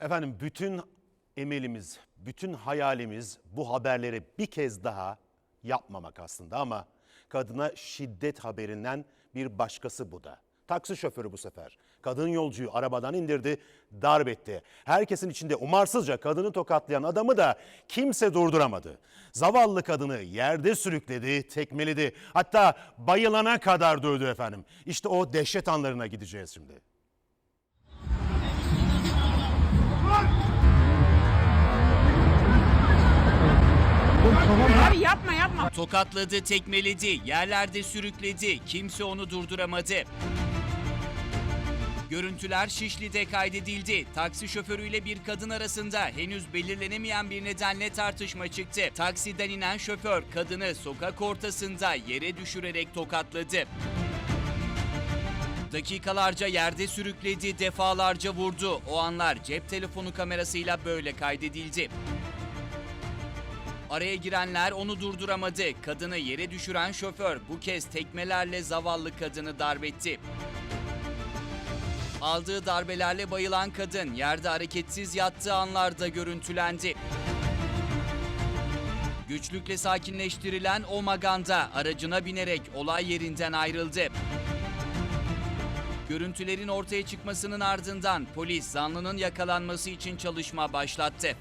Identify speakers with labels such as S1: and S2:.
S1: Efendim bütün emelimiz, bütün hayalimiz bu haberleri bir kez daha yapmamak aslında ama kadına şiddet haberinden bir başkası bu da. Taksi şoförü bu sefer. Kadın yolcuyu arabadan indirdi, darp etti. Herkesin içinde umarsızca kadını tokatlayan adamı da kimse durduramadı. Zavallı kadını yerde sürükledi, tekmeledi. Hatta bayılana kadar dövdü efendim. İşte o dehşet anlarına gideceğiz şimdi.
S2: Abi yapma yapma.
S3: Tokatladı, tekmeledi, yerlerde sürükledi. Kimse onu durduramadı. Görüntüler Şişli'de kaydedildi. Taksi şoförüyle bir kadın arasında henüz belirlenemeyen bir nedenle tartışma çıktı. Taksiden inen şoför kadını sokak ortasında yere düşürerek tokatladı. Dakikalarca yerde sürükledi, defalarca vurdu. O anlar cep telefonu kamerasıyla böyle kaydedildi. Araya girenler onu durduramadı. Kadını yere düşüren şoför bu kez tekmelerle zavallı kadını darbetti. Aldığı darbelerle bayılan kadın yerde hareketsiz yattığı anlarda görüntülendi. Güçlükle sakinleştirilen o maganda aracına binerek olay yerinden ayrıldı. Görüntülerin ortaya çıkmasının ardından polis zanlının yakalanması için çalışma başlattı.